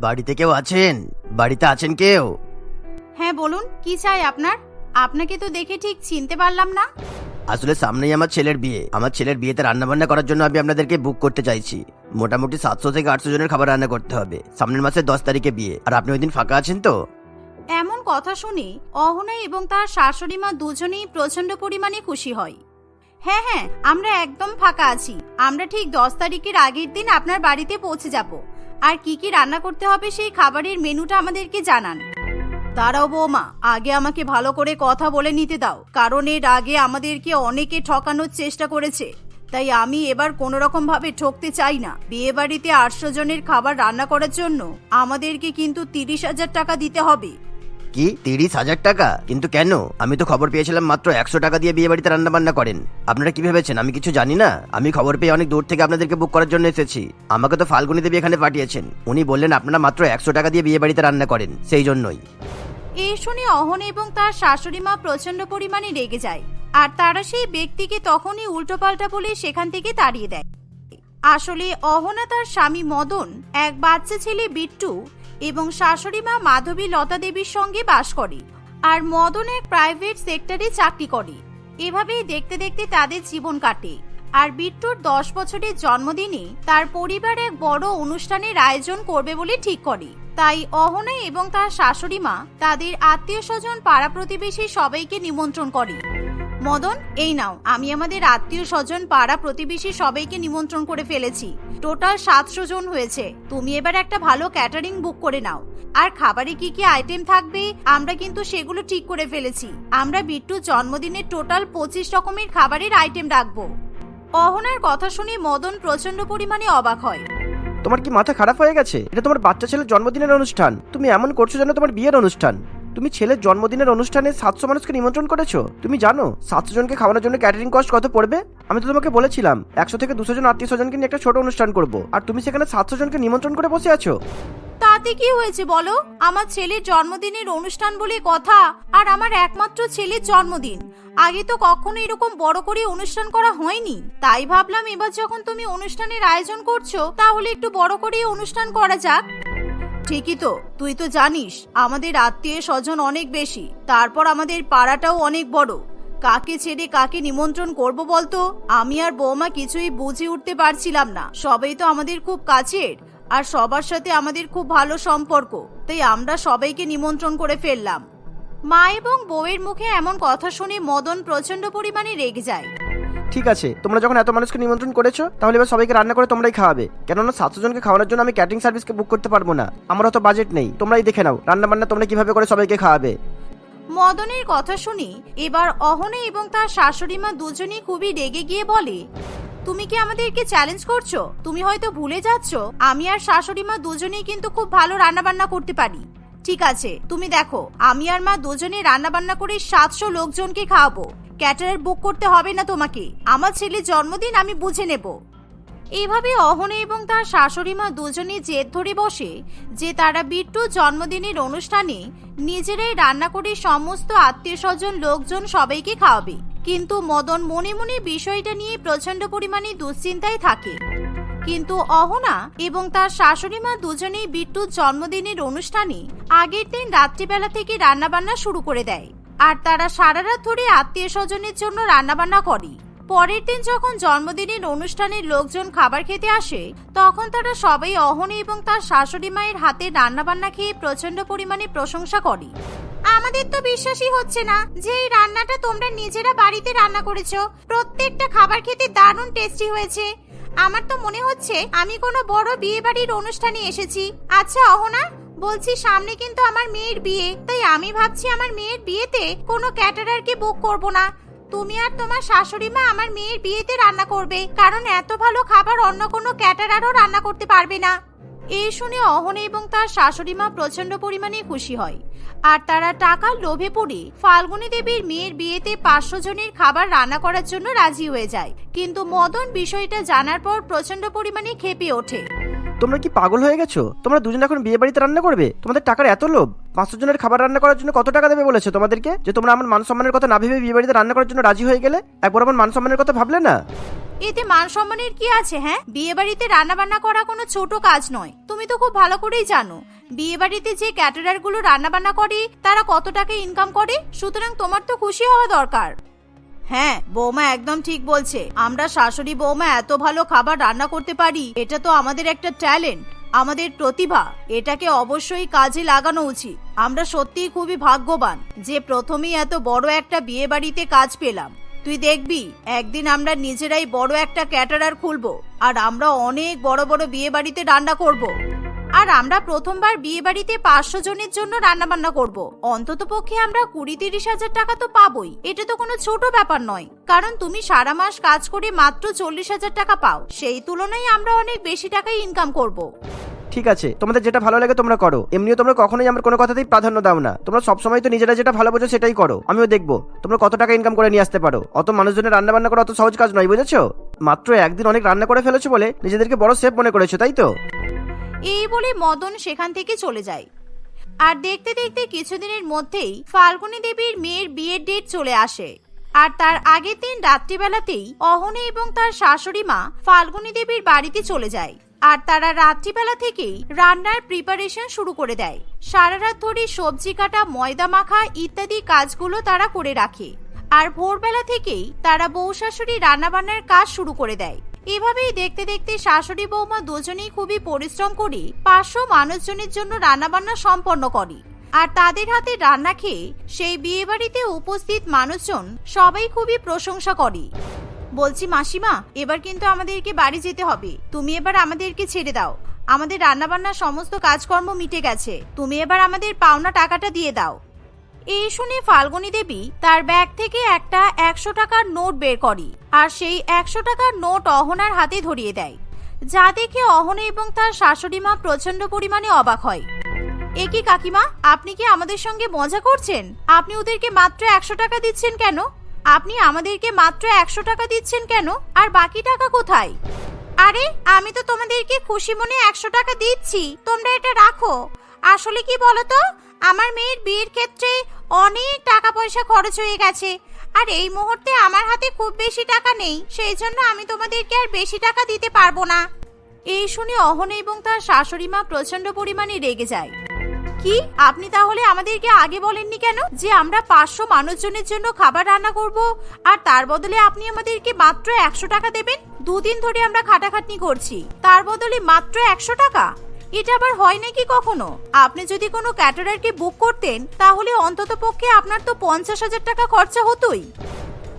বাড়িতে কেউ আছেন? বাড়িতে আছেন কেউ? হ্যাঁ বলুন কি চাই আপনার? আপনাকে তো দেখে ঠিক চিনতে পারলাম না। আসলে সামনেই আমার ছেলের বিয়ে। আমার ছেলের বিয়েতে রান্না বান্না করার জন্য আমি আপনাদেরকে বুক করতে চাইছি। মোটামুটি সাতশো থেকে আটশো জনের খাবার রান্না করতে হবে। সামনের মাসের দশ তারিখে বিয়ে। আর আপনি ওই দিন ফাঁকা আছেন তো? এমন কথা শুনে অহনা এবং তার শাশুড়ি মা দুজনেই প্রচণ্ড পরিমাণে খুশি হয়। হ্যাঁ হ্যাঁ আমরা একদম ফাঁকা আছি। আমরা ঠিক দশ তারিখের আগের দিন আপনার বাড়িতে পৌঁছে যাব। আর কি কি রান্না করতে হবে সেই খাবারের মেনুটা আমাদেরকে জানান। দাঁড়াও বৌমা, আগে আমাকে ভালো করে কথা বলে নিতে দাও, কারণ এর আগে আমাদেরকে অনেকে ঠকানোর চেষ্টা করেছে। তাই আমি এবার কোনো রকম ভাবে ঠকতে চাই না। বিয়ে বাড়িতে আটশো জনের খাবার রান্না করার জন্য আমাদেরকে কিন্তু তিরিশ হাজার টাকা দিতে হবে। কি? তিরিশ হাজার টাকা? কিন্তু কেন? আমি তো খবর পেয়েছিলাম মাত্র একশো টাকা দিয়ে বিয়ে বাড়িতে রান্না বান্না করেন। আপনারা কি ভেবেছেন? আমি কিছু জানি না? আমি খবর পেয়ে অনেক দূর থেকে আপনাদেরকে বুক করার জন্য এসেছি। আমাকে তো ফাল্গুনি দেবী এখানে পাঠিয়েছেন। উনি বললেন আপনারা মাত্র একশো টাকা দিয়ে বিয়ে বাড়িতে রান্না করেন। সেই জন্যই। এই শুনে অহন এবং তার শাশুড়ি মা প্রচণ্ড পরিমাণে রেগে যায়। আর তারা সেই ব্যক্তিকে তখনই উল্টোপাল্টা বলে সেখান থেকে তাড়িয়ে দেয়। আসলে অহনা তার স্বামী মদন, এক বাচ্চা ছেলে বিট্টু এবং শাশুড়ি মা মাধবী লতা দেবীর সঙ্গে বাস করে। আর মদন এক প্রাইভেট সেক্টরে চাকরি করে। এভাবেই দেখতে দেখতে তাদের জীবন কাটে। আর বিট্টুর দশ বছরের জন্মদিনে তার পরিবার এক বড় অনুষ্ঠানের আয়োজন করবে বলে ঠিক করে। তাই অহনা এবং তার শাশুড়ি মা তাদের আত্মীয় স্বজন পাড়া প্রতিবেশী সবাইকে নিমন্ত্রণ করে। মদন, এই নাও। আমি আমাদের আত্মীয় স্বজন, পাড়া প্রতিবেশী সবাইকে নিমন্ত্রণ করে ফেলেছি। টোটাল সাতশো জন হয়েছে। তুমি এবার একটা ভালো ক্যাটারিং বুক করে নাও। আর খাবারে কি কি আইটেম থাকবে, আমরা কিন্তু সেগুলো ঠিক করে ফেলেছি। আমরা বিট্টুর জন্মদিনের টোটাল পঁচিশ রকমের খাবারের আইটেম রাখব। অহনার কথা শুনে মদন প্রচণ্ড পরিমাণে অবাক হয়। তোমার কি মাথা খারাপ হয়ে গেছে? এটা তোমার বাচ্চা ছেলের জন্মদিনের অনুষ্ঠান। তুমি এমন করছ যেন তোমার বিয়ের অনুষ্ঠান। তুমি ছেলের জন্মদিনের অনুষ্ঠানে সাতশো মানুষকে নিমন্ত্রণ করেছ? তুমি জানো, সাতশো জনকে খাওয়ানোর জন্য ক্যাটারিং কস্ট কত পড়বে? আমি তো তোমাকে বলেছিলাম, একশো থেকে দুশো জন আত্মীয় স্বজনকে নিয়ে একটা ছোট অনুষ্ঠান করব। আর তুমি সেখানে সাতশো জনকে নিমন্ত্রণ করে বসে আছো? তাতে কি হয়েছে বলো? আমার ছেলের জন্মদিনের অনুষ্ঠান বলে কথা, আর আমার একমাত্র ছেলের জন্মদিন। আগে তো কখনো এরকম বড় করে অনুষ্ঠান করা হয়নি। তাই ভাবলাম এবার যখন তুমি অনুষ্ঠানের আয়োজন করছ, তাহলে একটু বড় করে অনুষ্ঠান করা যাক। ঠিকই তো, তুই তো জানিস, আমাদের আত্মীয় স্বজন অনেক বেশি, তারপর আমাদের পাড়াটাও অনেক বড়। কাকে ছেড়ে কাকে নিমন্ত্রণ করব বলতো? আমি আর বৌমা কিছুই বুঝে উঠতে পারছিলাম না। সবাই তো আমাদের খুব কাছের, আর সবার সাথে আমাদের খুব ভালো সম্পর্ক, তাই আমরা সবাইকে নিমন্ত্রণ করে ফেললাম। মা এবং বউয়ের মুখে এমন কথা শুনে মদন প্রচণ্ড পরিমাণে রেগে যায়। ঠিক আছে তোমরা যখন এত মানুষকে নিমন্ত্রণ করেছ তাহলে এবার সবাইকে রান্না করে তোমরাই খাওয়াবে। কেননা সাতশো জনকে খাওয়ানোর জন্য আমি ক্যাটারিং সার্ভিসকে বুক করতে পারব না। আমার অত বাজেট নেই তোমরাই দেখে নাও রান্না বান্না তোমরা কীভাবে করে সবাইকে খাওয়াবে। মদনের কথা শুনি এবার অহনে এবং তার শাশুড়ি মা দুজনেই খুবই রেগে গিয়ে বলে তুমি কি আমাদেরকে চ্যালেঞ্জ করছ? তুমি হয়তো ভুলে যাচ্ছ। আমি আর শাশুড়ি মা দুজনেই কিন্তু খুব ভালো রান্না বান্না করতে পারি। ঠিক আছে, তুমি দেখো, আমি আর মা দুজনে রান্না বান্না করে সাতশো লোকজনকে খাওয়াবো। ক্যাটারার বুক করতে হবে না তোমাকে, আমার ছেলের জন্মদিন আমি বুঝে নেব। এইভাবে অহনে এবং তার শাশুড়ি মা দুজনে জেদ ধরে বসে যে তারা বিট্টু জন্মদিনের অনুষ্ঠানে নিজেরাই রান্না করে সমস্ত আত্মীয় স্বজন লোকজন সবাইকে খাওয়াবে। কিন্তু মদন মনে মনে বিষয়টা নিয়ে প্রচণ্ড পরিমাণে দুশ্চিন্তায় থাকে। কিন্তু অহনা এবং তার শাশুড়ি মা দুজনেই বিট্টুর জন্মদিনের অনুষ্ঠানে আগের দিন রাত্রিবেলা থেকে রান্নাবান্না শুরু করে দেয়। আর তারা সারা রাত ধরে আত্মীয় স্বজনের জন্য রান্নাবান্না করে। পরের দিন যখন জন্মদিনের অনুষ্ঠানের লোকজন খাবার খেতে আসে, তখন তারা সবাই অহনে এবং তার শাশুড়ি মায়ের হাতে রান্নাবান্না খেয়ে প্রচণ্ড পরিমাণে প্রশংসা করে। আমাদের তো বিশ্বাসই হচ্ছে না যে এই রান্নাটা তোমরা নিজেরা বাড়িতে রান্না করেছ। প্রত্যেকটা খাবার খেতে দারুণ টেস্টি হয়েছে। আমার তো মনে হচ্ছে আমি কোনো বড় বিয়ে বাড়ির অনুষ্ঠানে এসেছি। আচ্ছা অহনা, বলছি সামনে কিন্তু আমার মেয়ের বিয়ে। তাই আমি ভাবছি আমার মেয়ের বিয়েতে কোনো ক্যাটারারকে বুক করব না। তুমি আর তোমার শাশুড়ি মা আমার মেয়ের বিয়েতে রান্না করবে, কারণ এত ভালো খাবার অন্য কোনো ক্যাটারারও রান্না করতে পারবে না। এই শুনে অহনে এবং তার শাশুড়ি মা প্রচণ্ড পরিমাণে খুশি হয়। আর তারা টাকার লোভে পড়ে ফাল্গুনী দেবীর মেয়ের বিয়েতে পাঁচশো জনের খাবার রান্না করার জন্য রাজি হয়ে যায়। কিন্তু মদন বিষয়টা জানার পর প্রচণ্ড পরিমাণে খেপে ওঠে। তোমরা কি পাগল হয়ে গেছো? তোমরা দুজন এখন বিয়ে বাড়িতে রান্না করবে? তোমাদের টাকার এত লোভ। পাঁচশো জনের খাবার রান্না করার জন্য কত টাকা দেবে বলেছে তোমাদেরকে? যে তোমরা আমার মান সম্মানের কথা না ভেবে বিয়ে বাড়িতে রান্না করার জন্য রাজি হয়ে গেলে? একবার আমার মান সম্মানের কথা ভাবলে না? এতে মান সম্মানের কি আছে হ্যাঁ? বিয়ে বাড়িতে রান্না বান্না করা কোনো ছোট কাজ নয়। তুমি তো খুব ভালো করেই জানো বিয়ে বাড়িতে যে ক্যাটারারগুলো রান্না বান্না করে, তারা কত টাকা ইনকাম করে? সুতরাং তোমার তো খুশি হওয়া দরকার। হ্যাঁ বৌমা একদম ঠিক বলছে। আমরা শাশুড়ি বৌমা এত ভালো খাবার রান্না করতে পারি, এটা তো আমাদের একটা ট্যালেন্ট, আমাদের প্রতিভা। এটাকে অবশ্যই কাজে লাগানো উচিত। আমরা সত্যিই খুবই ভাগ্যবান যে প্রথমেই এত বড় একটা বিয়ে বাড়িতে কাজ পেলাম। তুই দেখবি, একদিন আমরা নিজেরাই বড় একটা ক্যাটারার খুলবো, আর আমরা অনেক বড় বড় বিয়ে বাড়িতে রান্না করব। আর আমরা প্রথমবার বিয়ে বাড়িতে পাঁচশো জনের জন্য রান্না বান্না করব অন্তত পক্ষে আমরা কুড়ি তিরিশ হাজার টাকা তো পাবোই এটা তো কোনো ছোট ব্যাপার নয় কারণ তুমি সারা মাস কাজ করে মাত্র চল্লিশ হাজার টাকা পাও সেই তুলনায় আমরা অনেক বেশি টাকাই ইনকাম করব। ঠিক আছে, তোমাদের যেটা ভালো লাগে তোমরা করো। এমনিও তোমরা কখনোই আমার কোনো কথাতেই প্রাধান্য দাও না। তোমরা সবসময় তো নিজেরা যেটা ভালো বোঝো সেটাই করো। আমিও দেখব, তোমরা কত টাকা ইনকাম করে নিয়ে আসতে পারো। অত মানুষজনের রান্না বান্না করা অত সহজ কাজ নয়, বুঝেছ? মাত্র একদিন অনেক রান্না করে ফেলেছো বলে নিজেদেরকে বড় সেফ মনে করেছ, তাই তো? এই বলে মদন সেখান থেকে চলে যায়। আর দেখতে দেখতে কিছুদিনের মধ্যেই ফাল্গুনী দেবীর মেয়ের বিয়ের ডেট চলে আসে। আর তার আগের দিন রাত্রিবেলাতেই অহনে এবং তার শাশুড়ি মা ফাল্গুনী দেবীর বাড়িতে চলে যায়। আর তারা রাত্রিবেলা থেকেই রান্নার প্রিপারেশন শুরু করে দেয়। সারা রাত ধরে সবজি কাটা, ময়দা মাখা ইত্যাদি কাজগুলো তারা করে রাখে। আর ভোরবেলা থেকেই তারা বউ শাশুড়ি রান্নাবান্নার কাজ শুরু করে দেয়। এভাবেই দেখতে দেখতে শাশুড়ি বৌমা দুজনেই খুবই পরিশ্রম করে পাঁচশো মানুষজনের জন্য রান্নাবান্না সম্পন্ন করে। আর তাদের হাতে রান্না খেয়ে সেই বিয়ে বাড়িতে উপস্থিত মানুষজন সবাই খুবই প্রশংসা করে। বলছি, মাসিমা, এবার কিন্তু আমাদেরকে বাড়ি যেতে হবে। তুমি এবার আমাদেরকে ছেড়ে দাও। আমাদের রান্নাবান্নার সমস্ত কাজকর্ম মিটে গেছে। তুমি এবার আমাদের পাওনা টাকাটা দিয়ে দাও। এই শুনে ফাল্গুনী দেবী তার ব্যাগ থেকে একটা একশো টাকার নোট বের করে আর সেই একশো টাকার নোট অহনার হাতে ধরিয়ে দেয়। যা দেখে অহনা এবং তার শাশুড়ি মা প্রচণ্ড পরিমাণে অবাক হয়। এ কি কাকিমা, আপনি কি আমাদের সঙ্গে মজা করছেন? আপনি ওদেরকে মাত্র একশো টাকা দিচ্ছেন কেন? আপনি আমাদেরকে মাত্র একশো টাকা দিচ্ছেন কেন? আর বাকি টাকা কোথায়? আরে, আমি তো তোমাদেরকে খুশি মনে একশো টাকা দিচ্ছি। তোমরা এটা রাখো। আসলে কি বলতো? আমার মেয়ের বিয়ের ক্ষেত্রে অনেক টাকা পয়সা খরচ হয়ে গেছে। আর এই মুহূর্তে আমার হাতে খুব বেশি টাকা নেই। সেই জন্য আমি তোমাদেরকে আর বেশি টাকা দিতে পারব না। এই শুনে অহন এবং তার শাশুড়ি মা প্রচণ্ড পরিমাণে রেগে যায়। কি? আপনি তাহলে আমাদেরকে আগে বলেননি কেন যে আমরা পাঁচশো মানুষজনের জন্য খাবার রান্না করব? আর তার বদলে আপনি আমাদেরকে মাত্র একশো টাকা দেবেন? দুদিন ধরে আমরা খাটাখাটনি করছি। তার বদলে মাত্র একশো টাকা? এটা আবার হয় নাকি কখনো? আপনি যদি কোনো ক্যাটারারকে বুক করতেন, তাহলে অন্তত পক্ষে আপনার তো পঞ্চাশ হাজার টাকা খরচা হতোই।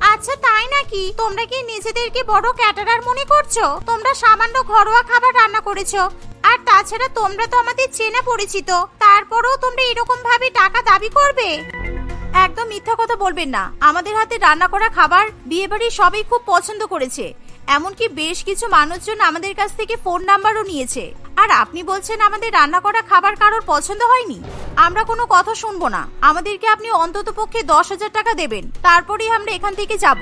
আচ্ছা তাই নাকি? তোমরা কি নিজেদেরকে বড় ক্যাটারার মনে করছ? তোমরা সামান্য ঘরোয়া খাবার রান্না করেছ। আর তাছাড়া তোমরা তো আমাদের চেনা পরিচিত। তারপরেও তোমরা এরকম ভাবে টাকা দাবি করবে? একদম মিথ্যা কথা বলবেন না। আমাদের হাতে রান্না করা খাবার বিয়েবাড়ির সবাই খুব পছন্দ করেছে। এমনকি বেশ কিছু মানুষজন আমাদের কাছ থেকে ফোন নাম্বারও নিয়েছে। আর আপনি বলছেন আমাদের রান্না করা খাবার কারোর পছন্দ হয়নি? আমরা কোনো কথা শুনব না। আমাদেরকে আপনি অন্তত পক্ষে দশ হাজার টাকা দেবেন। তারপরেই আমরা এখান থেকে যাব।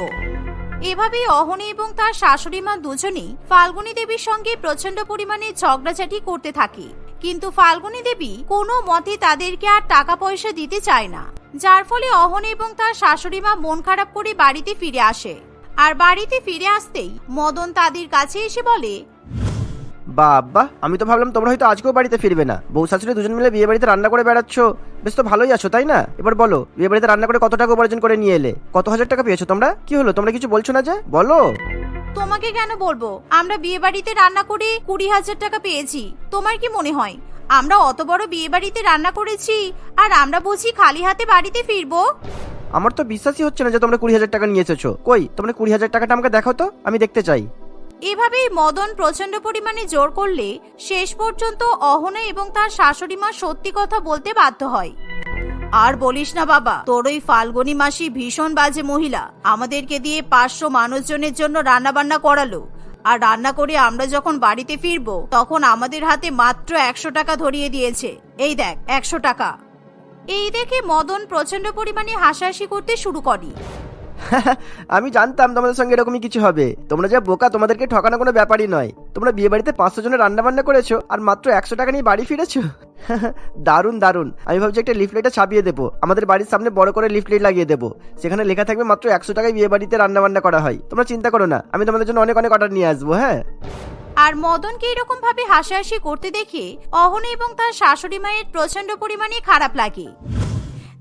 এভাবেই অহনি এবং তার শাশুড়ি মা দুজনেই ফাল্গুনী দেবীর সঙ্গে প্রচণ্ড পরিমাণে ঝগড়াঝাটি করতে থাকে। কিন্তু ফাল্গুনী দেবী কোনো মতে তাদেরকে আর টাকা পয়সা দিতে চায় না। যার ফলে অহন এবং তার শাশুড়ি মা মন খারাপ করে বাড়িতে ফিরে আসে। আর বাড়িতে ফিরে আসতেই মদন তাদের কাছে এসে বলে বাবা আমি তো ভাবলাম তোমরা হয়তো আজকেও বাড়িতে ফিরবে না। বউ শাশুড়ি দুজন মিলে বিয়ে বাড়িতে রান্না করে বেড়াচ্ছ। বেশ তো ভালোই আছো তাই না? এবার বলো বিয়ে বাড়িতে রান্না করে কত টাকা উপার্জন করে নিয়ে এলে? কত হাজার টাকা পেয়েছ তোমরা? কি হলো তোমরা কিছু বলছো না যে? বলো। তোমাকে কেন বলব? আমরা বিয়ে বাড়িতে রান্না করে কুড়ি হাজার টাকা পেয়েছি। তোমার কি মনে হয়? আমরা অত বড় বিয়ে বাড়িতে রান্না করেছি আর আমরা বুঝি খালি হাতে বাড়িতে ফিরবো? আমার তো বিশ্বাসই হচ্ছে না যে তোমরা কুড়ি হাজার টাকা নিয়ে এসেছ। কই, তোমরা কুড়ি হাজার টাকাটা আমাকে দেখাও তো, আমি দেখতে চাই। এভাবেই মদন প্রচণ্ড পরিমাণে জোর করলে শেষ পর্যন্ত অহনা এবং তার শাশুড়ি মা সত্যি কথা বলতে বাধ্য হয়। আর বলিস না বাবা, তোর ওই ফাল্গুনি মাসি ভীষণ বাজে মহিলা। আমাদেরকে দিয়ে পাঁচশো মানুষজনের জন্য রান্না বান্না করালো। আর রান্না করে আমরা যখন বাড়িতে ফিরবো, তখন আমাদের হাতে মাত্র একশো টাকা ধরিয়ে দিয়েছে। এই দেখ, একশো টাকা। এই দেখে মদন প্রচণ্ড পরিমাণে হাসাহাসি করতে শুরু করে। আমি জানতাম তোমাদের সঙ্গে এরকমই কিছু হবে। তোমরা যা বোকা, তোমাদেরকে ঠকানো কোনো ব্যাপারই নয়। তোমরা বিয়ে বাড়িতে পাঁচশো জনের রান্নাবান্না করেছ আর মাত্র একশো টাকা নিয়ে বাড়ি ফিরেছো? দারুণ দারুণ। আমি ভাবছি একটা লিফলেটে ছাপিয়ে দেবো। আমাদের বাড়ির সামনে বড় করে লিফলেট লাগিয়ে দেবো। সেখানে লেখা থাকবে মাত্র একশো টাকায় বিয়ে বাড়িতে রান্না বান্না করা হয়। তোমরা চিন্তা করো না। আমি তোমাদের জন্য অনেক অনেক অর্ডার নিয়ে আসব হ্যাঁ? আর মদনকে এরকম ভাবে হাসাহাসি করতে দেখে অহনে এবং তার শাশুড়ি মায়ের প্রচণ্ড পরিমাণে খারাপ লাগে।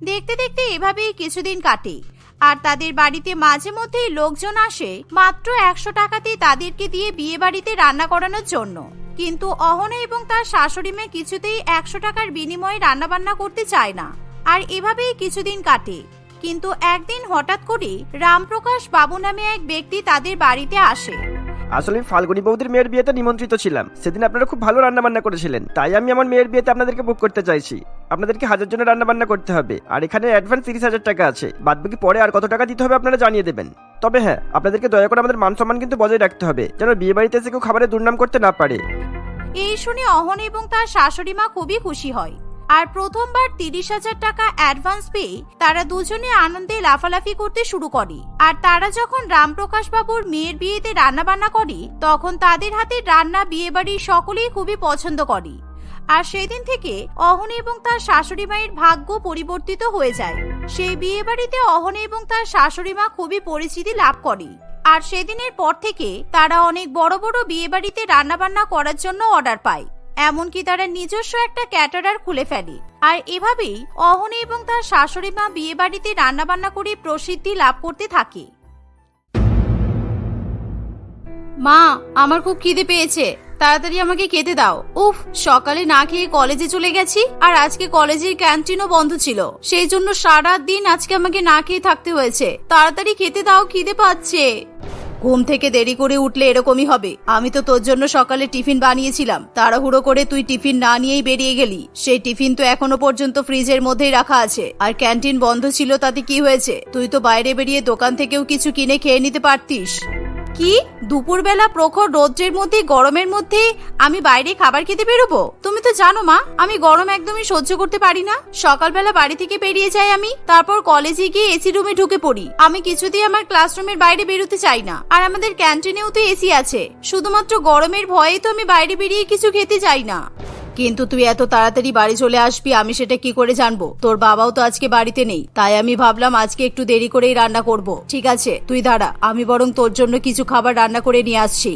দেখতে দেখতে এভাবেই কিছুদিন কাটে। আর তাদের বাড়িতে মাঝে মধ্যেই লোকজন আসে মাত্র একশো টাকাতেই তাদেরকে দিয়ে বিয়ে বাড়িতে রান্না করানোর জন্য। কিন্তু অহনে এবং তার শাশুড়ি মেয়ে কিছুতেই একশো টাকার বিনিময়ে রান্না বান্না করতে চায় না। আর এভাবেই কিছুদিন কাটে। কিন্তু একদিন হঠাৎ করে রামপ্রকাশ বাবু নামে এক ব্যক্তি তাদের বাড়িতে আসে। আসলে আমি ফাল্গুনি বৌদির মেয়ের বিয়েতে নিমন্ত্রিত ছিলাম। সেদিন আপনারা খুব ভালো রান্না বান্না করেছিলেন। তাই আমি আমার মেয়ের বিয়েতে আপনাদেরকে বুক করতে চাইছি। আপনাদেরকে হাজার জন্য রান্না বান্না করতে হবে। আর এখানে অ্যাডভান্স তিরিশ হাজার টাকা আছে। বাদ বাকি পরে আর কত টাকা দিতে হবে আপনারা জানিয়ে দেবেন। তবে হ্যাঁ আপনাদেরকে দয়া করে আমাদের মান সম্মান কিন্তু বজায় রাখতে হবে, যেন বিয়ে বাড়িতে এসে কেউ খাবারের দুর্নাম করতে না পারে। এই শুনে অহন এবং তার শাশুড়ি মা খুবই খুশি হয়। আর প্রথমবার তিরিশ হাজার টাকা অ্যাডভান্স পেয়ে তারা দুজনে আনন্দে লাফালাফি করতে শুরু করে। আর তারা যখন রামপ্রকাশ বাবুর মেয়ের বিয়েতে রান্না বান্না করে, তখন তাদের হাতে রান্না বিয়ে বাড়ির সকলেই খুবই পছন্দ করে। আর সেদিন থেকে অহনে এবং তার শাশুড়ি মায়ের ভাগ্য পরিবর্তিত হয়ে যায়। সেই বিয়ে বাড়িতে অহনে এবং তার শাশুড়ি মা খুবই পরিচিতি লাভ করে। আর সেদিনের পর থেকে তারা অনেক বড় বড় বিয়ে বাড়িতে রান্নাবান্না করার জন্য অর্ডার পায়। এমনকি তারা নিজস্ব একটা ক্যাটারার খুলে ফেলে। আর এভাবেই অহনে এবং তার শাশুড়ি মা বিয়ে বাড়িতে রান্নাবান্না করে প্রসিদ্ধি লাভ করতে থাকে। মা, আমার খুব খিদে পেয়েছে। তাড়াতাড়ি আমাকে খেতে দাও। উফ, সকালে না খেয়ে কলেজে চলে গেছি আর আজকে কলেজের ক্যান্টিনও বন্ধ ছিল। সেই জন্য সারা দিন আজকে আমাকে না খেয়ে থাকতে হয়েছে। তাড়াতাড়ি খেতে দাও, খিদে পাচ্ছে। ঘুম থেকে দেরি করে উঠলে এরকমই হবে। আমি তো তোর জন্য সকালে টিফিন বানিয়েছিলাম। তাড়াহুড়ো করে তুই টিফিন না নিয়েই বেরিয়ে গেলি। সেই টিফিন তো এখনও পর্যন্ত ফ্রিজের মধ্যেই রাখা আছে। আর ক্যান্টিন বন্ধ ছিল তাতে কি হয়েছে? তুই তো বাইরে বেরিয়ে দোকান থেকেও কিছু কিনে খেয়ে নিতে পারতিস। কি? দুপুরবেলা প্রখর রৌদ্রের মধ্যে, গরমের মধ্যে আমি বাইরে খাবার খেতে বেরোবো? তুমি তো জানো মা, আমি গরম একদমই সহ্য করতে পারি না। সকালবেলা বাড়ি থেকে বেরিয়ে যাই আমি, তারপর কলেজে গিয়ে এসি রুমে ঢুকে পড়ি। আমি কিছুতেই আমার ক্লাসরুমের বাইরে বেরোতে চাই না। আর আমাদের ক্যান্টিনেও তো এসি আছে। শুধুমাত্র গরমের ভয়েই তো আমি বাইরে বেরিয়ে কিছু খেতে চাই না। কিন্তু তুই এত তাড়াতাড়ি বাড়ি চলে আসবি, আমি সেটা কি করে জানব? তোর বাবাও তো আজকে বাড়িতে নেই, তাই আমি ভাবলাম আজকে একটু দেরি করেই রান্না করব। ঠিক আছে, তুই দাঁড়া, আমি বরং তোর জন্য কিছু খাবার রান্না করে নিয়ে আসছি।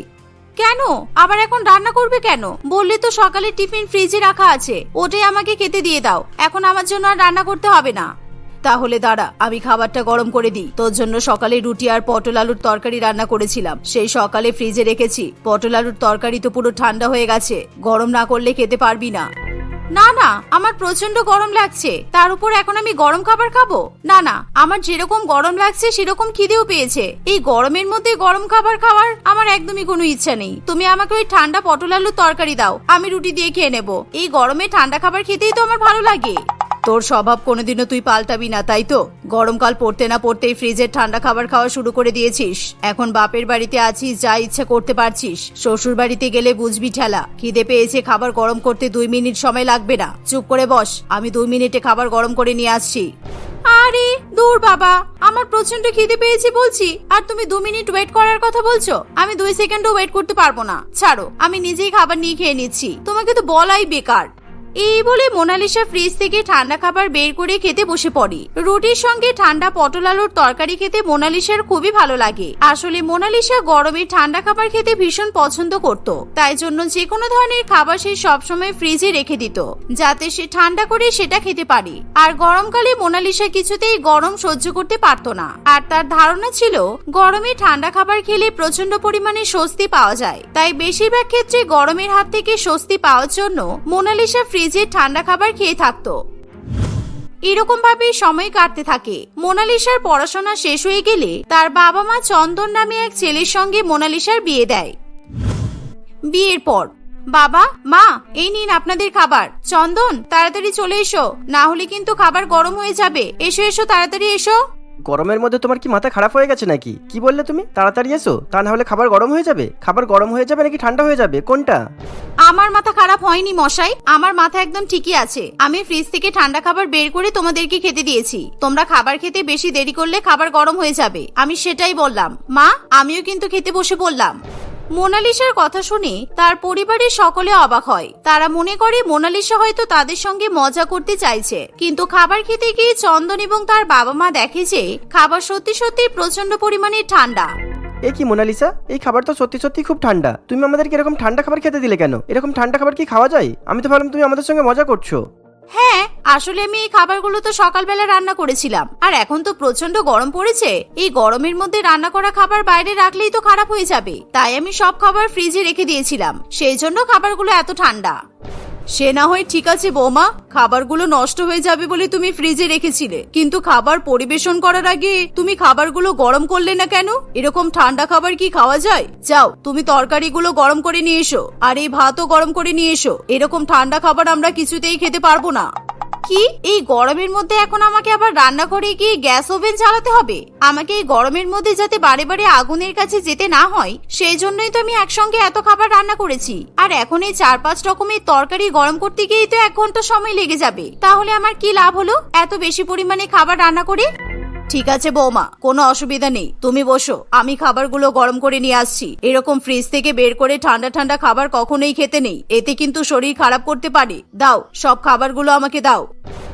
কেন? আবার এখন রান্না করবে কেন? বললে তো সকালে টিফিন ফ্রিজে রাখা আছে, ওটাই আমাকে খেতে দিয়ে দাও। এখন আমার জন্য আর রান্না করতে হবে না। তাহলে দাঁড়া, আমি খাবারটা গরম করে দিই। তোর জন্য সকালে রুটি আর পটল আলুর তরকারি রান্না করেছিলাম। সেই সকালে ফ্রিজে রেখেছি। পটল আলুর তরকারি তো পুরো ঠান্ডা হয়ে গেছে। গরম না করলে খেতে পারবি না। না না, আমার প্রচণ্ড গরম লাগছে। তার উপর এখন আমি গরম খাবার খাব? না না, আমার যেরকম গরম লাগছে, সেরকম খিদেও পেয়েছে। এই গরমের মধ্যে গরম খাবার খাওয়ার আমার একদমই কোনো ইচ্ছা নেই। তুমি আমাকে ওই ঠান্ডা পটল আলুর তরকারি দাও। আমি রুটি দিয়ে খেয়ে নেব। এই গরমে ঠান্ডা খাবার খেতেই তো আমার ভালো লাগে। তোর স্বভাব কোনোদিনও তুই পাল্টাবি না, তাই তো? গরমকাল পড়তে না পড়তেই ফ্রিজের ঠান্ডা খাবার খাওয়া শুরু করে দিয়েছিস। এখন বাপের বাড়িতে আছিস, যা ইচ্ছা করতে পারছিস। শ্বশুর বাড়িতে গেলে বুঝবি ঠেলা। খিদে পেয়েছে, খাবার গরম করতে দুই মিনিট সময় লাগবে না। চুপ করে বস, আমি দুই মিনিটে খাবার গরম করে নিয়ে আসছি। আরে, দূর বাবা, আমার প্রচণ্ড খিদে পেয়েছে বলছি। আর তুমি দু মিনিট ওয়েট করার কথা বলছো? আমি দুই সেকেন্ডও ওয়েট করতে পারব না। ছাড়ো, আমি নিজেই খাবার নিয়ে খেয়ে নিচ্ছি। তোমাকে তো বলাই বেকার। এই বলে মোনালিসা ফ্রিজ থেকে ঠান্ডা খাবার বের করে খেতে বসে পড়ে। রুটির সঙ্গে ঠান্ডা পটল আলুর তরকারি খেতে মোনালিসার খুবই ভালো লাগে। আসলে মোনালিসা গরমে ঠান্ডা খাবার খেতে ভীষণ পছন্দ করত। তাই জন্য যে কোনো ধরনের খাবার সে সবসময় ফ্রিজে রেখে দিত, যাতে সে ঠান্ডা করে সেটা খেতে পারে। আর গরমকালে মোনালিসা কিছুতেই গরম সহ্য করতে পারত না। আর তার ধারণা ছিল, গরমে ঠান্ডা খাবার খেলে প্রচণ্ড পরিমাণে স্বস্তি পাওয়া যায়। তাই বেশিরভাগ ক্ষেত্রে গরমের হাত থেকে স্বস্তি পাওয়ার জন্য মোনালিসা ফ্রিজে ঠান্ডা খাবার খেয়ে থাকতো। এরকম ভাবে সময় কাটতে থাকে। মোনালিসার পড়াশোনা শেষ হয়ে গেলে তার বাবা মা চন্দন নামে এক ছেলের সঙ্গে মোনালিসার বিয়ে দেয়। বিয়ের পর, বাবা, মা, এই নিন আপনাদের খাবার। চন্দন, তাড়াতাড়ি চলে এসো। না হলে কিন্তু খাবার গরম হয়ে যাবে। এসো এসো, তাড়াতাড়ি এসো। গরমের মধ্যে তোমার কি মাথা খারাপ হয়ে গেছে নাকি? কি বললে তুমি? তাড়াতাড়ি এসো। তা না হলে খাবার গরম হয়ে যাবে? খাবার গরম হয়ে যাবে নাকি ঠান্ডা হয়ে যাবে? কোনটা? আমার মাথা খারাপ হয়নি মশাই। আমার মাথা একদম ঠিকই আছে। আমি ফ্রিজ থেকে ঠান্ডা খাবার বের করে তোমাদেরকে খেতে দিয়েছি। তোমরা খাবার খেতে বেশি দেরি করলে খাবার গরম হয়ে যাবে। আমি সেটাই বললাম। মা, আমিও কিন্তু খেতে বসে পড়লাম। মোনালিসার কথা শুনে তার পরিবারের সকলে অবাক হয়। তারা মনে করে মোনালিসা হয়তো তাদের সঙ্গে মজা করতে চাইছে। কিন্তু খাবার খেতে গিয়ে চন্দন এবং তার বাবা মা দেখে যে খাবার সত্যি সত্যি প্রচণ্ড পরিমাণে ঠান্ডা। এ কি মোনালিসা? এই খাবার তো সত্যি সত্যি খুব ঠান্ডা। তুমি আমাদেরকে এরকম ঠান্ডা খাবার খেতে দিলে কেন? এরকম ঠান্ডা খাবার কি খাওয়া যায়? আমি তো ভাবলাম তুমি আমাদের সঙ্গে মজা করছ। হ্যাঁ আসলে আমি এই খাবারগুলো তো সকালবেলা রান্না করেছিলাম। আর এখন তো প্রচণ্ড গরম পড়েছে। এই গরমের মধ্যে রান্না করা খাবার বাইরে রাখলেই তো খারাপ হয়ে যাবে। তাই আমি সব খাবার ফ্রিজে রেখে দিয়েছিলাম। সেই জন্য খাবারগুলো এত ঠান্ডা। সে না হয় ঠিক আছে বৌমা, খাবারগুলো নষ্ট হয়ে যাবে বলে তুমি ফ্রিজে রেখেছিলে। কিন্তু খাবার পরিবেশন করার আগে তুমি খাবারগুলো গরম করলে না কেন? এরকম ঠান্ডা খাবার কি খাওয়া যায়? যাও, তুমি তরকারিগুলো গরম করে নিয়ে এসো। আর এই ভাতও গরম করে নিয়ে এসো। এরকম ঠান্ডা খাবার আমরা কিছুতেই খেতে পারব না। কি? এই গরমের মধ্যে এখন আমাকে আবার রান্না করে গিয়ে গ্যাস ওভেন চালাতে হবে? আমাকে এই গরমের মধ্যে যাতে বারে বারে আগুনের কাছে যেতে না হয়, সেই জন্যই তো আমি একসঙ্গে এত খাবার রান্না করেছি। আর এখন এই চার পাঁচ রকমের তরকারি গরম করতে গিয়েই তো এক ঘণ্টা সময় লেগে যাবে। তাহলে আমার কি লাভ হলো? এত বেশি পরিমাণে খাবার রান্না করে? ঠিক আছে বৌমা, কোনো অসুবিধা নেই। তুমি বসো। আমি খাবারগুলো গরম করে নিয়ে আসছি। এরকম ফ্রিজ থেকে বের করে ঠান্ডা ঠান্ডা খাবার কখনোই খেতে নেই। এতে কিন্তু শরীর খারাপ করতে পারে। দাও, সব খাবারগুলো আমাকে দাও।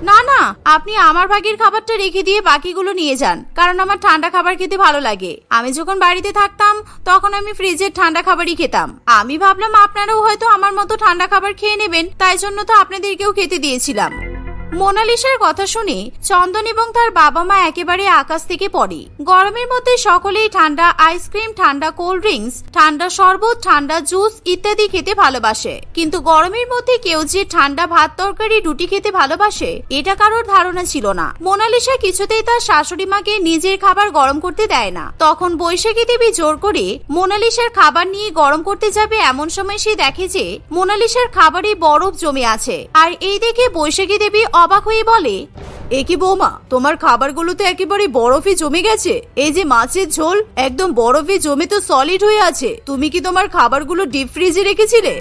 না না, আপনি আমার ভাগের খাবারটা রেখে দিয়ে বাকিগুলো নিয়ে যান। কারণ আমার ঠান্ডা খাবার খেতে ভালো লাগে। আমি যখন বাড়িতে থাকতাম, তখন আমি ফ্রিজের ঠান্ডা খাবারই খেতাম। আমি ভাবলাম আপনারাও হয়তো আমার মতো ঠান্ডা খাবার খেয়ে নেবেন। তাই জন্য তো আপনাদেরকেও খেতে দিয়েছিলাম। মোনালিসার কথা শুনে চন্দন এবং তার বাবা মা একেবারে আকাশ থেকে পড়ে। গরমের মধ্যে সকলেই ঠান্ডা আইসক্রিম ঠান্ডা কোল্ড ড্রিঙ্কস ঠান্ডা শরবত, ঠান্ডা জুস ইত্যাদি খেতে ভালোবাসে। কিন্তু গরমের মধ্যে কেউ যে ঠান্ডা ভাত তরকারি, রুটি খেতে ভালোবাসে, এটা কারোর ধারণা ছিল না। মোনালিসা কিছুতেই তার শাশুড়ি মাকে নিজের খাবার গরম করতে দেয় না। তখন বৈশাখী দেবী জোর করে মোনালিসার খাবার নিয়ে গরম করতে যাবে এমন সময় সে দেখে যে মোনালিসার খাবারে বরফ জমে আছে। আর এই দেখে বৈশাখী দেবী অবাক হয়ে বলে, এ কি বৌমা, তোমার খাবারগুলো তো একেবারে বরফে জমে গেছে। এই যে মাছের ঝোল, একদম বরফে জমে তো সলিড হয়ে আছে। তুমি কি তোমার খাবারগুলো ডিপ ফ্রিজে রেখেছিলে?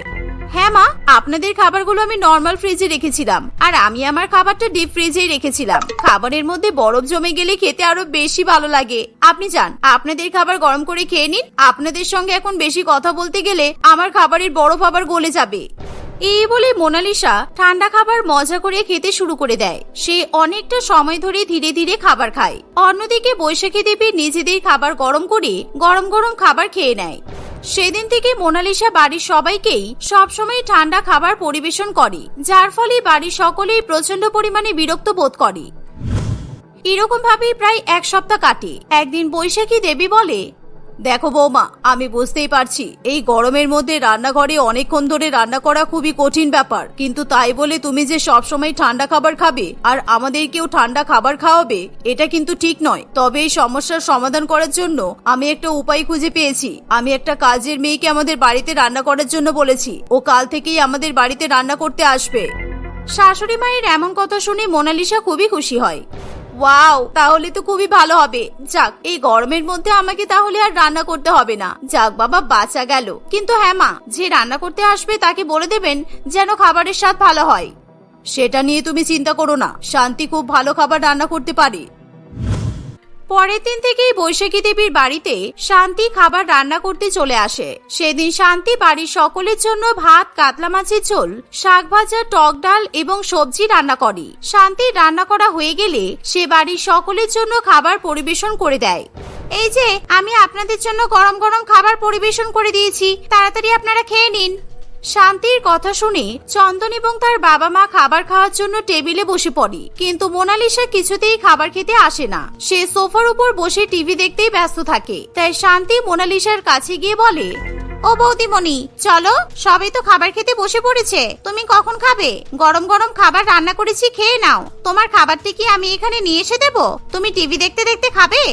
হ্যাঁ মা, আপনাদের খাবারগুলো আমি নর্মাল ফ্রিজে রেখেছিলাম। আর আমি আমার খাবারটা ডিপ ফ্রিজেই রেখেছিলাম। খাবারের মধ্যে বরফ জমে গেলে খেতে আরও বেশি ভালো লাগে। আপনি যান, আপনাদের খাবার গরম করে খেয়ে নিন। আপনাদের সঙ্গে এখন বেশি কথা বলতে গেলে আমার খাবারের বরফ আবার গলে যাবে। এই বলে মোনালিসা ঠান্ডা খাবার মজা করে খেতে শুরু করে দেয়। সে অনেকটা সময় ধরে ধীরে ধীরে খাবার খায়। অন্যদিকে বৈশাখী দেবী নিজেদের খাবার গরম করে গরম গরম খাবার খেয়ে নেয়। সেদিন থেকে মোনালিসা বাড়ির সবাইকেই সবসময় ঠান্ডা খাবার পরিবেশন করে, যার ফলে বাড়ির সকলেই প্রচণ্ড পরিমাণে বিরক্ত বোধ করে। এরকম ভাবেই প্রায় এক সপ্তাহ কাটে। একদিন বৈশাখী দেবী বলে দেখো বৌমা, আমি বুঝতেই পারছি। এই গরমের মধ্যে রান্নাঘরে অনেকক্ষণ ধরে রান্না করা খুবই কঠিন ব্যাপার। কিন্তু তাই বলে তুমি যে সবসময় ঠান্ডা খাবার খাবে আর আমাদেরকেও ঠান্ডা খাবার খাওয়াবে, এটা কিন্তু ঠিক নয়। তবে এই সমস্যার সমাধান করার জন্য আমি একটা উপায় খুঁজে পেয়েছি। আমি একটা কাজের মেয়েকে আমাদের বাড়িতে রান্না করার জন্য বলেছি। ও কাল থেকেই আমাদের বাড়িতে রান্না করতে আসবে। শাশুড়ি মায়ের এমন কথা শুনে মোনালিসা খুবই খুশি হয়। ওয়াও, তাহলে তো খুবই ভালো হবে। যাক, এই গরমের মধ্যে আমাকে তাহলে আর রান্না করতে হবে না। যাক বাবা, বাঁচা গেল। কিন্তু হ্যাঁ মা, যে রান্না করতে আসবে তাকে বলে দেবেন যেন খাবারের স্বাদ ভালো হয়। সেটা নিয়ে তুমি চিন্তা করো না। শান্তি খুব ভালো খাবার রান্না করতে পারে। পরের দিন থেকেই বৈশাখী দেবীর বাড়িতে শান্তি খাবার রান্না করতে চলে আসে। সেদিন শান্তি বাড়ির সকলের জন্য ভাত, কাতলা মাছের ঝোল, শাক ভাজা, টক ডাল এবং সবজি রান্না করে। শান্তির রান্না করা হয়ে গেলে সে বাড়ির সকলের জন্য খাবার পরিবেশন করে দেয়। এই যে, আমি আপনাদের জন্য গরম গরম খাবার পরিবেশন করে দিয়েছি। তাড়াতাড়ি আপনারা খেয়ে নিন। শান্তির কথা শুনে চন্দন এবং তার বাবা মা খাবার খাওয়ার জন্য টেবিলে বসে পড়ে। কিন্তু মোনালিসা কিছুতেই খাবার খেতে আসে না। সে সোফার উপর বসে টিভি দেখতেই ব্যস্ত থাকে। তাই শান্তি মোনালিসার কাছে গিয়ে বলে, ও বৌদিমণি, চলো, সবাই তো খাবার খেতে বসে পড়েছে। তুমি কখন খাবে? গরম গরম খাবার রান্না করেছি, খেয়ে নাও। তোমার খাবারটি কি আমি এখানে নিয়ে এসে দেবো? তুমি টিভি দেখতে দেখতে খাবে?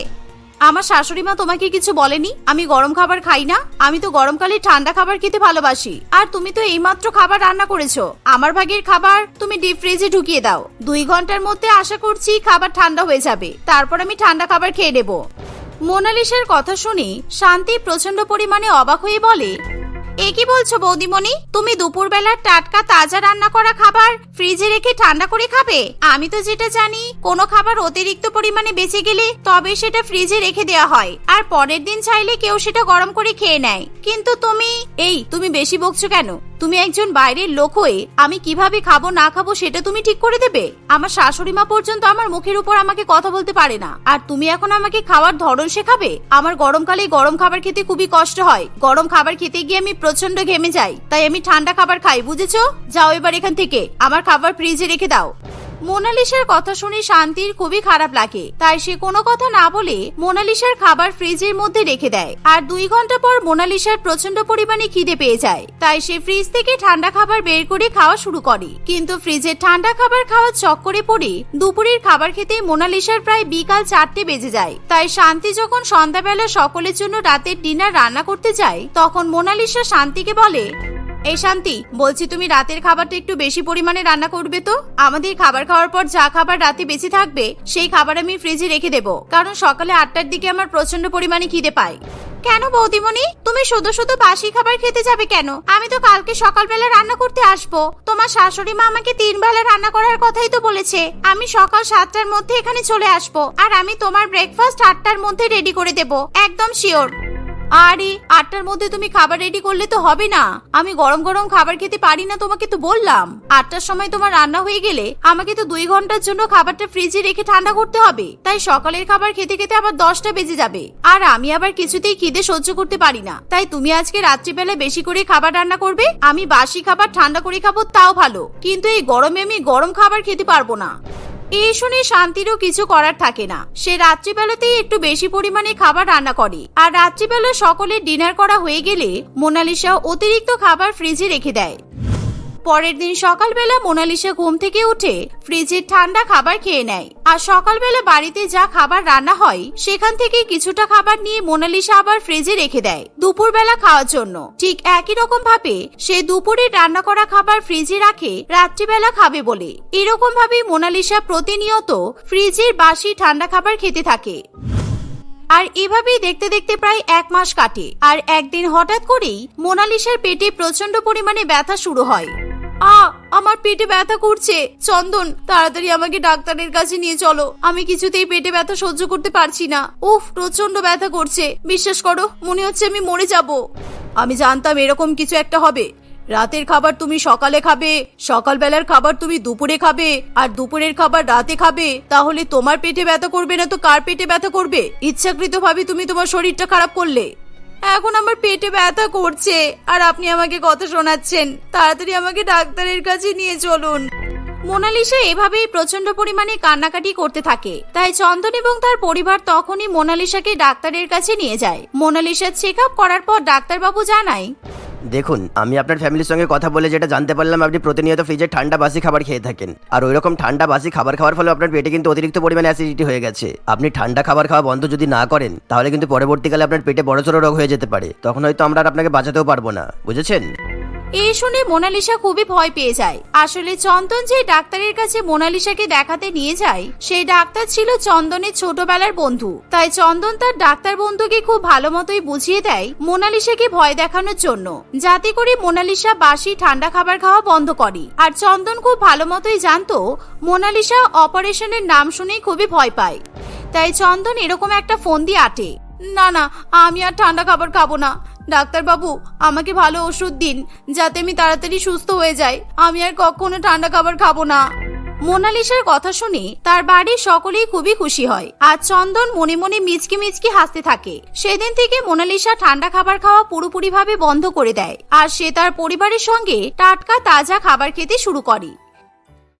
আমার শাশুড়ি মা তোমাকে কিছু বলেনি? আমি গরম খাবার খাই না। আমি তো গরমকালে ঠান্ডা খাবার খেতে ভালোবাসি। আর তুমি তো এইমাত্র খাবার রান্না করেছ। আমার ভাগের খাবার তুমি ডিপ ফ্রিজে ঢুকিয়ে দাও। দুই ঘণ্টার মধ্যে আশা করছি খাবার ঠান্ডা হয়ে যাবে। তারপর আমি ঠান্ডা খাবার খেয়ে নেব। মোনালিসার কথা শুনে শান্তি প্রচণ্ড পরিমাণে অবাক হয়ে বলে এ কি বলছো বৌদিমণি? তুমি দুপুরবেলার টাটকা তাজা রান্না করা খাবার ফ্রিজে রেখে ঠান্ডা করে খাবে? আমি তো যেটা জানি, কোনো খাবার অতিরিক্ত পরিমাণে বেঁচে গেলে তবে সেটা ফ্রিজে রেখে দেওয়া হয়। আর পরের দিন চাইলে কেউ সেটা গরম করে খেয়ে নেয়। কিন্তু তুমি, এই, তুমি বেশি বকছো কেন? তুমি একজন বাইরের লোক হয়ে আমি কীভাবে খাব, না খাব সেটা তুমি ঠিক করে দেবে? আমার শাশুড়ি মা পর্যন্ত আমার মুখের উপর আমাকে কথা বলতে পারে না। আর তুমি এখন আমাকে খাওয়ার ধরন শেখাবে? আমার গরমকালে গরম খাবার খেতে খুবই কষ্ট হয়। গরম খাবার খেতে গিয়ে আমি প্রচণ্ড ঘেমে যাই। তাই আমি ঠান্ডা খাবার খাই, বুঝেছ? যাও এবার এখান থেকে। আমার খাবার ফ্রিজে রেখে দাও। মোনালিসার কথা শুনে শান্তির খুবই খারাপ লাগে। তাই সে কোনো কথা না বলে মোনালিসার খাবার ফ্রিজের মধ্যে রেখে দেয়। আর দুই ঘণ্টা পর মোনালিসার প্রচণ্ড পরিমাণে খিদে পেয়ে যায়। তাই সে ফ্রিজ থেকে ঠান্ডা খাবার বের করে খাওয়া শুরু করে। কিন্তু ফ্রিজের ঠান্ডা খাবার খাওয়ার চক্করে পড়ে দুপুরের খাবার খেতে মোনালিসার প্রায় বিকাল চারটে বেজে যায়। তাই শান্তি যখন সন্ধ্যাবেলা সকলের জন্য রাতের ডিনার রান্না করতে যায়, তখন মোনালিসা শান্তিকে বলে এই শান্তি, বলছি তুমি রাতের খাবারটা একটু বেশি পরিমাণে রান্না করবে তো? আমাদের খাবার খাওয়ার পর যা খাবার রাতে বেঁচে থাকবে, সেই খাবার আমি ফ্রিজে রেখে দেব। কারণ সকালে আটটার দিকে আমার প্রচণ্ড পরিমাণে খিদে পায়। কেন বৌদিমণি? তুমি শুধু শুধু বাসি খাবার খেতে যাবে কেন? আমি তো কালকে সকালবেলা রান্না করতে আসব। তোমার শাশুড়ি মা আমাকে তিন বেলা রান্না করার কথাই তো বলেছে। আমি সকাল সাতটার মধ্যে এখানে চলে আসব। আর আমি তোমার ব্রেকফাস্ট আটটার মধ্যে রেডি করে দেব। একদম শিওর আরে, আটটার মধ্যে তুমি খাবার রেডি করলে তো হবে না। আমি গরম গরম খাবার খেতে পারি না তোমাকে তো বললাম। আটটার সময় তোমার রান্না হয়ে গেলে আমাকে তো দুই ঘণ্টার জন্য খাবারটা ফ্রিজে রেখে ঠান্ডা করতে হবে। তাই সকালের খাবার খেতে খেতে আবার দশটা বেজে যাবে। আর আমি আবার কিছুতেই খিদে সহ্য করতে পারি না। তাই তুমি আজকে রাত্রিবেলা বেশি করে খাবার রান্না করবে, আমি বাসি খাবার ঠান্ডা করে খাব, তাও ভালো। কিন্তু এই গরমে আমি গরম খাবার খেতে পারব না। এই শুনে শান্তিরও কিছু করার থাকে না। সে রাত্রিবেলাতেই একটু বেশি পরিমাণে খাবার রান্না করে। আর রাত্রিবেলা সকলে ডিনার করা হয়ে গেলে মোনালিসা অতিরিক্ত খাবার ফ্রিজে রেখে দেয়। পরের দিন সকালবেলা মোনালিসা ঘুম থেকে উঠে ফ্রিজের ঠান্ডা খাবার খেয়ে নেয়। আর সকালবেলা বাড়িতে যা খাবার রান্না হয়, সেখান থেকে কিছুটা খাবার নিয়ে মোনালিসা আবার ফ্রিজে রেখে দেয় দুপুরবেলা খাওয়ার জন্য। ঠিক একই রকম ভাবে সে দুপুরে রান্না করা খাবার ফ্রিজে রাখে, রাত্রিবেলা খাবে বলে। এরকম ভাবে মোনালিসা প্রতিনিয়ত ফ্রিজের বাসি ঠান্ডা খাবার খেতে থাকে। আর এভাবেই দেখতে দেখতে প্রায় এক মাস কাটে। আর একদিন হঠাৎ করেই মোনালিসার পেটে প্রচণ্ড পরিমাণে ব্যথা শুরু হয়। আ, আমার পেটে ব্যথা করছে। চন্দন, তাড়াতাড়ি আমাকে ডাক্তারের কাছে নিয়ে চলো। আমি কিছুতেই পেটে ব্যথা সহ্য করতে পারছি না। উফ প্রচণ্ড ব্যথা করছে। বিশ্বাস করো, মনে হচ্ছে আমি মরে যাব। আমি জানতাম এরকম কিছু একটা হবে। রাতের খাবার তুমি সকালে খাবে, সকালবেলার খাবার তুমি দুপুরে খাবে, আর দুপুরের খাবার রাতে খাবে। তাহলে তোমার পেটে ব্যথা করবে না তো কার পেটে ব্যথা করবে? ইচ্ছাকৃতভাবে তুমি তোমার শরীরটা খারাপ করলে। এখন আমার পেটে ব্যথা করছে। আর আপনি আমাকে কথা শোনাচ্ছেন। তাড়াতাড়ি আমাকে ডাক্তারের কাছে নিয়ে চলুন। মোনালিসা এভাবেই প্রচণ্ড পরিমাণে কান্নাকাটি করতে থাকে। তাই চন্দন এবং তার পরিবার তখনই মোনালিসাকে ডাক্তারের কাছে নিয়ে যায়। মোনালিসা চেক আপ করার পর ডাক্তারবাবু জানায় দেখুন, আমি আপনার ফ্যামিলির সঙ্গে কথা বলে যেটা জানতে পারলাম, আপনি প্রতিনিয়ত ফ্রিজে ঠান্ডা বাসি খাবার খেয়ে থাকেন। আর ওই রকম ঠান্ডা বাসি খাবার খাওয়ার ফলে আপনার পেটে কিন্তু অতিরিক্ত পরিমাণে অ্যাসিডিটি হয়ে গেছে। আপনি ঠান্ডা খাবার খাওয়া বন্ধ যদি না করেন, তাহলে কিন্তু পরবর্তীকালে আপনার পেটে বড়সড় রোগ হয়ে যেতে পারে। তখন হয়তো আমরা আর আপনাকে বাঁচাতেও পারব না। বুঝেছেন? এই শুনে মোনালিসা খুবই ভয় পেয়ে যায়। আসলে চন্দন যে ডাক্তারের কাছে মোনালিসাকে দেখাতে নিয়ে যায়, সেই ডাক্তার ছিল চন্দনের ছোটবেলার বন্ধু। তাই চন্দন তার ডাক্তার বন্ধুকে খুব ভালো মতোই বুঝিয়ে দেয় মোনালিসাকে ভয় দেখানোর জন্য। যাতে করে মোনালিসা বাসি ঠান্ডা খাবার খাওয়া বন্ধ করে। আর চন্দন খুব ভালো মতোই জানতো, মোনালিসা অপারেশনের নাম শুনেই খুবই ভয় পায়। তাই চন্দন এরকম একটা ফোন দিয়ে আটে, না না, আমি আর ঠান্ডা খাবার খাব না। ডাক্তার বাবু আমাকে ভালো ওষুধ দিন, যাতে আমি তাড়াতাড়ি সুস্থ হয়ে যাই। আমি আর কখনো ঠান্ডা খাবার খাব না। মোনালিসার কথা শুনে তার বাড়ির সকলেই খুবই খুশি হয়। আর চন্দন মনে মনে মিচকি মিচকি হাসতে থাকে। সেদিন থেকে মোনালিসা ঠান্ডা খাবার খাওয়া পুরোপুরিভাবে বন্ধ করে দেয়। আর সে তার পরিবারের সঙ্গে টাটকা তাজা খাবার খেতে শুরু করে।